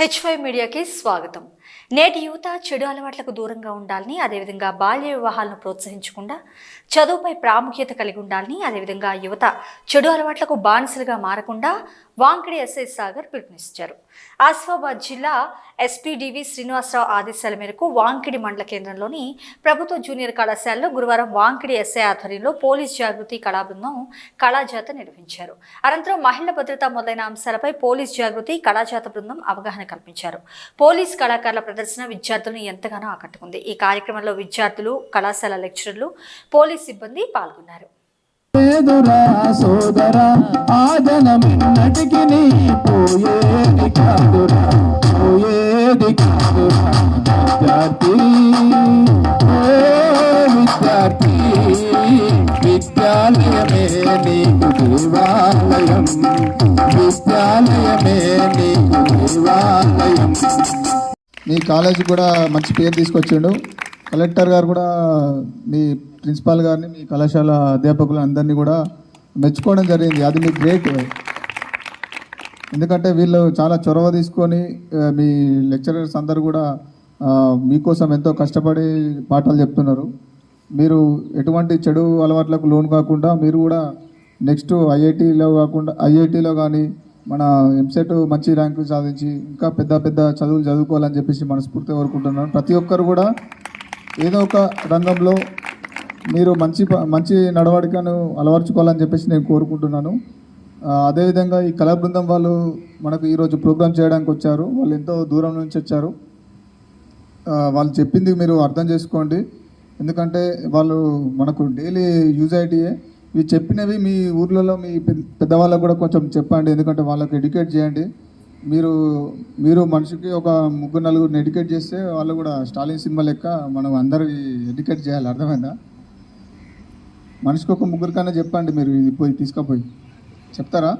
H five మీడియాకి స్వాగతం. నేటి యువత చెడు అలవాట్లకు దూరంగా ఉండాలని అదేవిధంగా బాల్య వివాహాలను ప్రోత్సహించకుండా చదువుపై ప్రాముఖ్యత కలిగి ఉండాలని అదేవిధంగా యువత చెడు అలవాట్లకు బానిసలుగా మారకుండా వాంకిడి ఎస్ఐ సాగర్ పిలుపునిచ్చారు. ఆసిఫాబాద్ జిల్లా ఎస్పీడివి శ్రీనివాసరావు ఆదేశాల మేరకు వాంకిడి మండల కేంద్రంలోని ప్రభుత్వ జూనియర్ కళాశాలలో గురువారం వాంకిడి ఎస్ఐ ఆధ్వర్యంలో పోలీస్ జాగృతి కళాబృందం కళాజాత నిర్వహించారు. అనంతరం మహిళ భద్రత మొదలైన అంశాలపై పోలీస్ జాగృతి కళాజాత బృందం అవగాహన కల్పించారు. పోలీస్ కళాకారుల ప్రదర్శన విద్యార్థులను ఎంతగానో ఆకట్టుకుంది. ఈ కార్యక్రమంలో విద్యార్థులు కళాశాల లెక్చరర్లు పోలీస్ సిబ్బంది పాల్గొన్నారు. లేదురా సోదరా ఆ జనమిన్నటికి నీ పోయేది కాదురా పోయేది కాదురా విద్యార్థి. విద్యార్థి విద్యాలయమే నీకు దేవాలయం విద్యాలయమే నీకు దేవాలయం. మీ కాలేజీ కూడా మంచి పేరు తీసుకొచ్చిండు. కలెక్టర్ గారు కూడా మీ ప్రిన్సిపాల్ గారిని మీ కళాశాల అధ్యాపకులు అందరినీ కూడా మెచ్చుకోవడం జరిగింది. అది మీ గ్రేట్. ఎందుకంటే వీళ్ళు చాలా చొరవ తీసుకొని మీ లెక్చరర్స్ అందరు కూడా మీకోసం ఎంతో కష్టపడి పాఠాలు చెప్తున్నారు. మీరు ఎటువంటి చెడు అలవాట్లకు లోన్ కాకుండా మీరు కూడా నెక్స్ట్ ఐఐటీలో కాకుండా ఐఐటీలో కానీ మన ఎంసెట్ మంచి ర్యాంకులు సాధించి ఇంకా పెద్ద పెద్ద చదువులు చదువుకోవాలని చెప్పేసి మనస్ఫూర్తిగా కోరుకుంటున్నాను. ప్రతి ఒక్కరు కూడా ఏదో ఒక రంగంలో మీరు మంచి మంచి నడవడికను అలవర్చుకోవాలని చెప్పేసి నేను కోరుకుంటున్నాను. అదేవిధంగా ఈ కళా బృందం వాళ్ళు మనకు ఈరోజు ప్రోగ్రామ్ చేయడానికి వచ్చారు. వాళ్ళు ఎంతో దూరం నుంచి వచ్చారు. వాళ్ళు చెప్పింది మీరు అర్థం చేసుకోండి. ఎందుకంటే వాళ్ళు మనకు డైలీ యూజ్ ఐటీయే ఇవి చెప్పినవి మీ ఊర్లలో మీ పెద్ద- పెద్దవాళ్ళకు కూడా కొంచెం చెప్పండి ఎందుకంటే వాళ్ళకి ఎడ్యుకేట్ చేయండి. మీరు మీరు మనిషికి ఒక ముగ్గురు నలుగురిని ఎడ్యుకేట్ చేస్తే వాళ్ళు కూడా స్టాలిన్ సినిమా లెక్క మనం అందరికి ఎడ్యుకేట్ చేయాలి అర్థమైందా? మనిషికి ఒక ముగ్గురికన్నా చెప్పండి మీరు ఇది పోయి తీసుకుపోయి. చెప్తారా.